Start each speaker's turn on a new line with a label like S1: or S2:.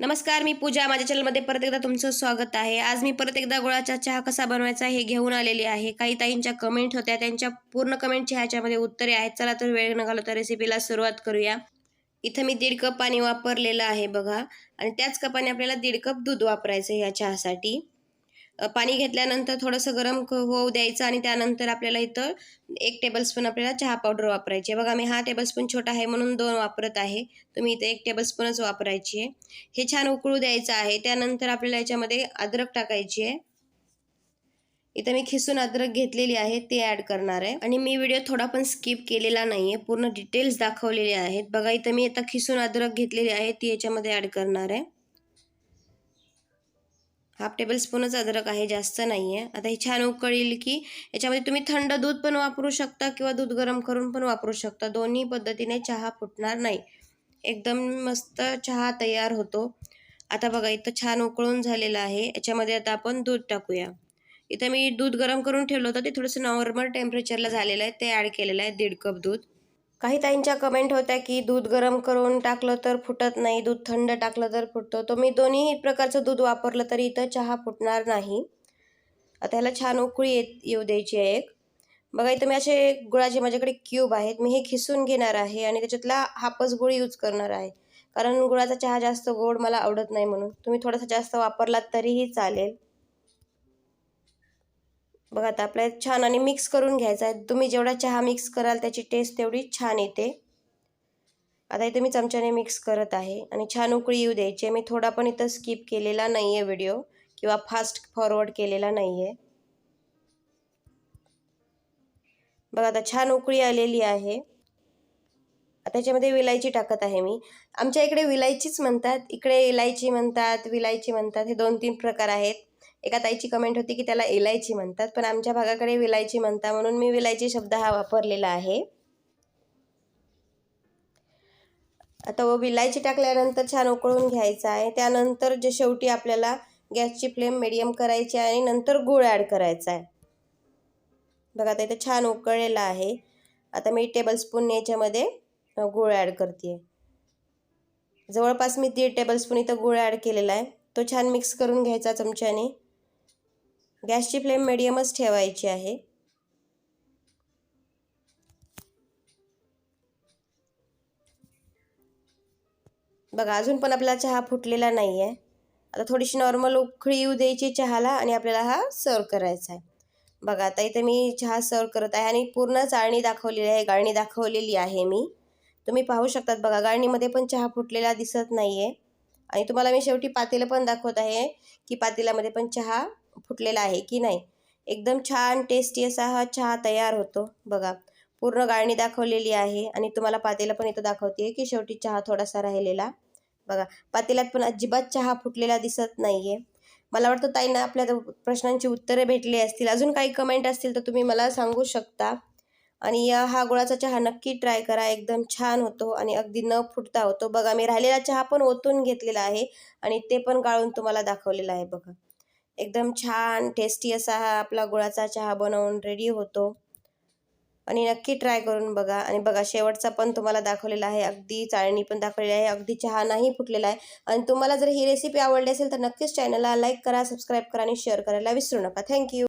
S1: नमस्कार मी पूजा. माझ्या चॅनलमध्ये परत एकदा तुमचं स्वागत आहे. आज मी परत एकदा गुळाचा चहा कसा बनवायचा हे घेऊन आलेली आहे. काही ताईंच्या कमेंट होत्या. त्यांच्या पूर्ण कमेंटची ह्याच्यामध्ये उत्तरे आहेत. चला तर वेळ न घालवता रेसिपीला सुरुवात करूया. इथं मी दीड कप पाणी वापरलेलं आहे बघा. आणि त्याच कपाने आपल्याला दीड कप दूध वापरायचं ह्या चहासाठी. पाणी घेतल्यानंतर थोडंसं गरम होऊ द्यायचं आणि त्यानंतर आपल्याला इथं एक टेबलस्पून आपल्याला चहा पावडर वापरायची आहे. बघा मी हा टेबलस्पून छोटा आहे म्हणून दोन वापरत आहे. तुम्ही इथे एक टेबलस्पूनच वापरायची आहे. हे छान उकळू द्यायचं आहे. त्यानंतर आपल्याला याच्यामध्ये अद्रक टाकायची आहे. इथं मी खिसून अद्रक घेतलेली आहे. ते ॲड करणार आहे. आणि मी व्हिडिओ थोडा पण स्किप केलेला नाही आहे पूर्ण डिटेल्स दाखवलेले आहेत. बघा इथं मी आता खिसून अद्रक घेतलेली आहे. ती याच्यामध्ये ॲड करणार आहे. हाफ टेबल स्पूनच अद्रक आहे जास्त नाही आहे आता हे छान उकळील की याच्यामध्ये तुम्ही थंड दूध पण वापरू शकता किंवा दूध गरम करून पण वापरू शकता. दोन्ही पद्धतीने चहा फुटणार नाही. एकदम मस्त चहा तयार होतो. आता बघा इथं छान उकळून झालेलं आहे. याच्यामध्ये आता आपण दूध टाकूया. इथं मी दूध गरम करून ठेवलं होतं. ते थोडंसं नॉर्मल टेम्परेचरला झालेलं आहे. ते ॲड केलेलं आहे दीड कप दूध. काही ताईंच्या कमेंट होत्या की दूध गरम करून टाकलं तर फुटत नाही दूध थंड टाकलं तर फुटतो. तर मी दोन्ही प्रकारचं दूध वापरलं तरी इथं चहा फुटणार नाही. आता ह्याला छान उकळी येत येऊ द्यायची आहे एक. बघा इथं मी असे गुळाचे माझ्याकडे क्यूब आहेत. मी हे खिसून घेणार आहे आणि त्याच्यातला हापच गुळ यूज करणार आहे. कारण गुळाचा चहा जास्त गोड मला आवडत नाही म्हणून. तुम्ही थोडासा जास्त वापरलात तरीही चालेल. बघा आता आपल्याला छान आणि मिक्स करून घ्यायचा आहे. तुम्ही जेवढा चहा मिक्स कराल त्याची टेस्ट तेवढी छान येते. आता इथे मी चमच्याने मिक्स करत आहे. आणि छान उकळी येऊ द्यायची मी थोडा पण इथं स्किप केलेला नाही आहे व्हिडिओ किंवा फास्ट फॉरवर्ड केलेला नाही आहे बघा आता छान उकळी आलेली आहे. आता त्याच्यामध्ये विलायची टाकत आहे मी. आमच्या इकडे विलायचीच म्हणतात. इकडे इलायची म्हणतात विलायची म्हणतात. हे दोन तीन प्रकार आहेत. एका ताईची कमेंट होती की त्याला इलायची म्हणतात पण आमच्या भागाकडे विलायची म्हणता म्हणून मी विलायची शब्द हा वापरलेला आहे. आता व विलायची टाकल्यानंतर छान उकळून घ्यायचं आहे. त्यानंतर जे शेवटी आपल्याला गॅसची फ्लेम मिडियम करायची आहे आणि नंतर गूळ ॲड करायचा आहे. बघा आता इथं छान उकळलेलं आहे. आता मी टेबलस्पून याच्यामध्ये गुळ गूळ ॲड करते जवळपास मी दीड टेबलस्पून इथं गूळ ॲड केलेला आहे. तो छान मिक्स करून घ्यायचा चमच्याने. गॅसची फ्लेम मिडियमच ठेवायची आहे. बघा अजून पण आपला चहा फुटलेला नाही आहे आता थोडीशी नॉर्मल उखळी येऊ द्यायची चहाला आणि आपल्याला हा सर्व करायचा आहे. बघा आता इथे मी चहा सर्व करत आहे आणि पूर्ण चाळणी दाखवलेली आहे. गाळणी दाखवलेली आहे मी. तुम्ही पाहू शकतात बघा गाळणीमध्ये पण चहा फुटलेला दिसत नाही आहे आणि तुम्हाला मी शेवटी पातेलं पण दाखवत आहे की पातेल्यामध्ये पण चहा फुटलेला आहे की नाही? एकदम छान टेस्टी असा हा चहा तयार होतो. बघा पूर्ण गाळणी दाखवलेली आहे आणि तुम्हाला पातेला पण इथं दाखवते की शेवटी चहा थोडासा राहिलेला. बघा पातेल्यात पण अजिबात चहा फुटलेला दिसत नाही आहे मला वाटतं ताईंना आपल्या प्रश्नांची उत्तरे भेटली असतील. अजून काही कमेंट असतील तर तुम्ही मला सांगू शकता. आणि या हा गुळाचा चहा नक्की ट्राय करा. एकदम छान होतो आणि अगदी न फुटता होतो. बघा मी राहिलेला चहा पण ओतून घेतलेला आहे आणि ते पण गाळून तुम्हाला दाखवलेलं आहे. बघा एकदम छान टेस्टी असा हा आपला गुळाचा चहा बनवून रेडी होतो. आणि नक्की ट्राय करून बघा. आणि बघा शेवटचा पण तुम्हाला दाखवलेला आहे. अगदी चाळणी पण दाखवलेली आहे. अगदी चहा नाही फुटलेला आहे. आणि तुम्हाला जर ही रेसिपी आवडली असेल तर नक्कीच चॅनलला लाईक करा सबस्क्राईब करा आणि शेअर करायला विसरू नका. थँक्यू